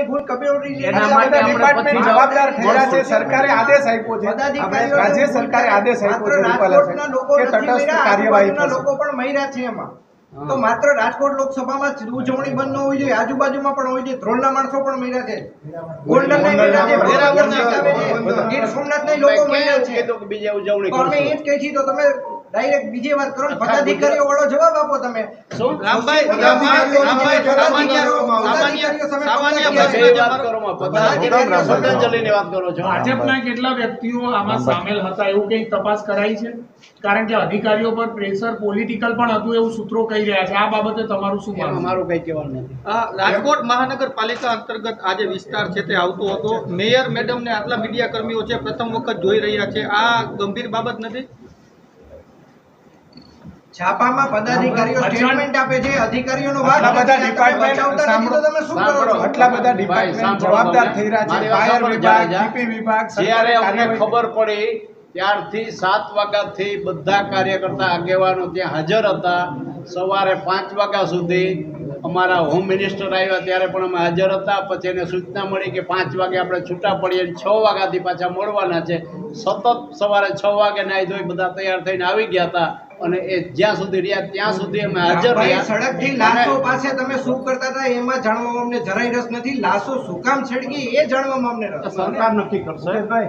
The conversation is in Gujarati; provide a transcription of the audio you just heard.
આપણે ડિપાર્ટમેન્ટ પછી જવાબદાર થયા છે. સરકારે આદેશ આપ્યો છે. રાજ્ય સરકારે આદેશ આપ્યો છે રૂપાલા સાહેબ, લોકો કે તટસ્થ કાર્યવાહી થશે. લોકો પણ મહિરા છે એમાં. તો માત્ર રાજકોટ લોકસભામાં જ ઉજવણી બંધ ન હોવી જોઈએ આજુબાજુમાં પણ હોવી જોઈએ. ધ્રોલના માણસો પણ મહિલા છે ગોલ્ડન મર્યા છે. ગીર સોમનાથના લોકો મહિલા છે. ઉજવણી અમે એ જ કહીએ છીએ તો તમે ડાયરેક્ટ બીજી વાત કરો. પદાધિકારીઓ વાળો જવાબ આપો તમે. શું રામભાઈ, રામભાઈ, ભાજપના કેટલા વ્યક્તિઓ આમાં સામેલ હતા એવું તપાસ કરાઈ છે? કારણ કે અધિકારીઓ પર પ્રેશર પોલિટિકલ પણ હતું એવું સૂત્રો કહી રહ્યા છે. આ બાબતે તમારું શું માનવું? મારું કઈ કહેવાનું નથી. રાજકોટ મહાનગરપાલિકા અંતર્ગત આ જે વિસ્તાર છે તે આવતો હતો. મેયર મેડમ ને આટલા મીડિયા કર્મીઓ છે પ્રથમ વખત જોઈ રહ્યા છે. આ ગંભીર બાબત નથી? છાપામાં પદાધિકારીઓ સ્ટેટમેન્ટ આપે છે અધિકારીઓનો વાત આટલા બધા ડિપાર્ટમેન્ટ સાંભળો. તમે શું કરો છો? આટલા બધા ડિપાર્ટમેન્ટ જવાબદાર થઈ રહ્યા છે. ફાયર વિભાગ જીપી વિભાગ જ્યારે અમને ખબર પડી ત્યારથી સાત વાગ્યાથી બધા કાર્યકર્તા આગેવાનો ત્યાં હાજર હતા. સવારે પાંચ વાગ્યા સુધી અમારા હોમ મિનિસ્ટર આવ્યા ત્યારે પણ અમે હાજર હતા. પછી એને સૂચના મળી કે પાંચ વાગે આપણે છૂટા પડીએ છ વાગ્યાથી પાછા મળવાના છે. સતત સવારે છ વાગે નાહી ધોઈ બધા તૈયાર થઈને આવી ગયા હતા અને એ જ્યાં સુધી રહ્યા ત્યાં સુધી અમે હાજર રહ્યા. સડકથી થી લાશો પાસે તમે શું કરતા હતા? એમાં જાણવામાં અમને જરાય રસ નથી. લાશો શું કામ છેડકી એ જાણવામાં અમને રસ. સરકાર નક્કી કરશે. ભાઈ,